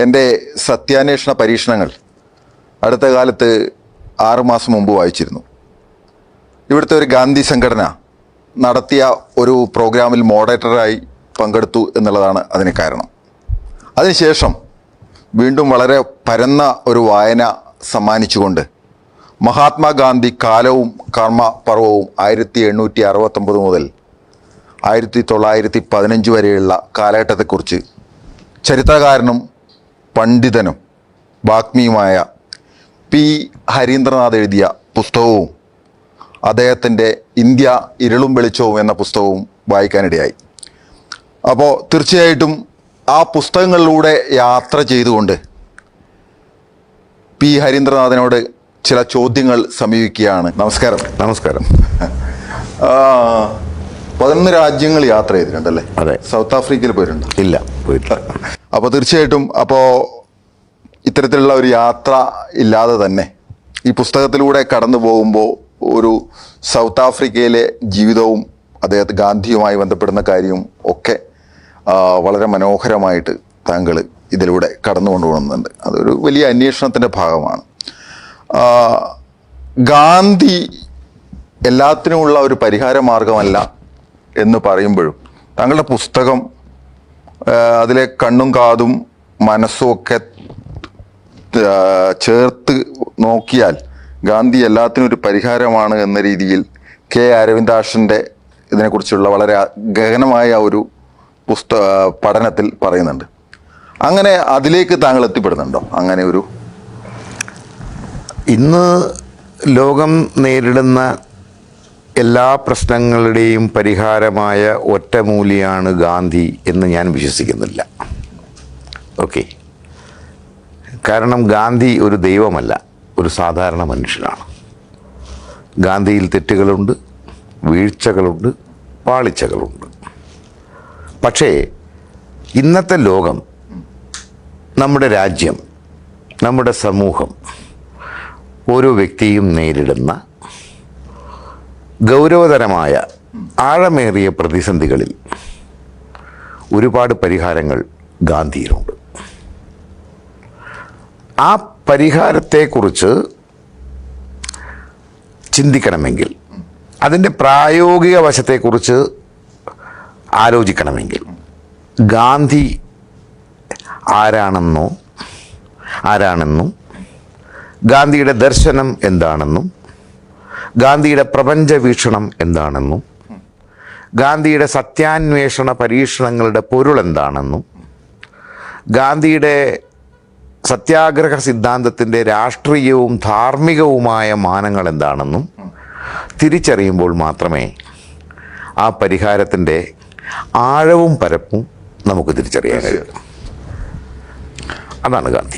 എന്റെ സത്യാന്വേഷണ പരീക്ഷണങ്ങൾ അടുത്ത കാലത്ത് ആറുമാസം മുമ്പ് വായിച്ചിരുന്നു. ഇവിടുത്തെ ഒരു ഗാന്ധി സംഘടന നടത്തിയ ഒരു പ്രോഗ്രാമിൽ മോഡറേറ്ററായി പങ്കെടുത്തു എന്നുള്ളതാണ് അതിന് കാരണം. അതിനുശേഷം വീണ്ടും വളരെ പരന്ന ഒരു വായന സമ്മാനിച്ചുകൊണ്ട് മഹാത്മാഗാന്ധി കാലവും കർമ്മ പർവവും ആയിരത്തി എണ്ണൂറ്റി അറുപത്തൊമ്പത് മുതൽ ആയിരത്തി തൊള്ളായിരത്തി പതിനഞ്ച് വരെയുള്ള കാലഘട്ടത്തെക്കുറിച്ച് ചരിത്രകാരനും പണ്ഡിതനും വാഗ്മിയുമായ പി ഹരീന്ദ്രനാഥ് എഴുതിയ പുസ്തകവും അദ്ദേഹത്തിന്റെ ഇന്ത്യ ഇരുളും വെളിച്ചവും എന്ന പുസ്തകവും വായിക്കാനിടയായി. അപ്പോൾ തീർച്ചയായിട്ടും ആ പുസ്തകങ്ങളിലൂടെ യാത്ര ചെയ്തുകൊണ്ട് പി ഹരീന്ദ്രനാഥിനോട് ചില ചോദ്യങ്ങൾ സമീപിക്കുകയാണ്. നമസ്കാരം. നമസ്കാരം. പതിനൊന്ന് രാജ്യങ്ങൾ യാത്ര ചെയ്തിട്ടുണ്ടല്ലേ? അതെ. സൗത്ത് ആഫ്രിക്കയിൽ പോയിട്ടുണ്ട്? ഇല്ല പോയിട്ടില്ല. അപ്പോൾ തീർച്ചയായിട്ടും അപ്പോൾ ഇത്തരത്തിലുള്ള ഒരു യാത്ര ഇല്ലാതെ തന്നെ ഈ പുസ്തകത്തിലൂടെ കടന്നു പോകുമ്പോൾ ഒരു സൗത്ത് ആഫ്രിക്കയിലെ ജീവിതവും അദ്ദേഹത്തെ ഗാന്ധിയുമായി ബന്ധപ്പെടുന്ന കാര്യവും ഒക്കെ വളരെ മനോഹരമായിട്ട് താങ്കൾ ഇതിലൂടെ കടന്നു കൊണ്ടുപോകുന്നുണ്ട്. അതൊരു വലിയ അന്വേഷണത്തിന്റെ ഭാഗമാണ്. ഗാന്ധി എല്ലാത്തിനുമുള്ള ഒരു പരിഹാര മാർഗമല്ല എന്ന് പറയുമ്പോഴും താങ്കളുടെ പുസ്തകം അതിലെ കണ്ണും കാതും മനസ്സും ഒക്കെ ചേർത്ത് നോക്കിയാൽ ഗാന്ധി എല്ലാത്തിനും ഒരു പരിഹാരമാണ് എന്ന രീതിയിൽ കെ അരവിന്ദാഷന്റെ ഇതിനെക്കുറിച്ചുള്ള വളരെ ഗഹനമായ ഒരു പുസ്തക പഠനത്തിൽ പറയുന്നുണ്ട്. അങ്ങനെ അതിലേക്ക് താങ്കൾ എത്തിപ്പെടുന്നുണ്ടോ? അങ്ങനെ ഒരു ഇന്ന് ലോകം നേരിടുന്ന എല്ലാ പ്രശ്നങ്ങളുടെയും പരിഹാരമായ ഒറ്റമൂലിയാണ് ഗാന്ധി എന്ന് ഞാൻ വിശ്വസിക്കുന്നില്ല. ഓക്കെ. കാരണം ഗാന്ധി ഒരു ദൈവമല്ല ഒരു സാധാരണ മനുഷ്യനാണ്. ഗാന്ധിയിൽ തെറ്റുകളുണ്ട് വീഴ്ചകളുണ്ട് പാളിച്ചകളുണ്ട്. പക്ഷേ ഇന്നത്തെ ലോകം നമ്മുടെ രാജ്യം നമ്മുടെ സമൂഹം ഓരോ വ്യക്തിയും നേരിടുന്ന ഗൗരവതരമായ ആഴമേറിയ പ്രതിസന്ധികളിൽ ഒരുപാട് പരിഹാരങ്ങൾ ഗാന്ധിയിലുണ്ട്. ആ പരിഹാരത്തെക്കുറിച്ച് ചിന്തിക്കണമെങ്കിൽ അതിന്റെ പ്രായോഗിക വശത്തെക്കുറിച്ച് ആലോചിക്കണമെങ്കിൽ ഗാന്ധി ആരാണെന്നോ ആരാണെന്നും ഗാന്ധിയുടെ ദർശനം എന്താണെന്നും ഗാന്ധിയുടെ പ്രപഞ്ച വീക്ഷണം എന്താണെന്നും ഗാന്ധിയുടെ സത്യാന്വേഷണ പരീക്ഷണങ്ങളുടെ പൊരുൾ എന്താണെന്നും ഗാന്ധിയുടെ സത്യാഗ്രഹ സിദ്ധാന്തത്തിന്റെ രാഷ്ട്രീയവും ധാർമ്മികവുമായ മാനങ്ങൾ എന്താണെന്നും തിരിച്ചറിയുമ്പോൾ മാത്രമേ ആ പരിഹാരത്തിന്റെ ആഴവും പരപ്പും നമുക്ക് തിരിച്ചറിയാൻ കഴിയൂ. അതാണ് ഗാന്ധി.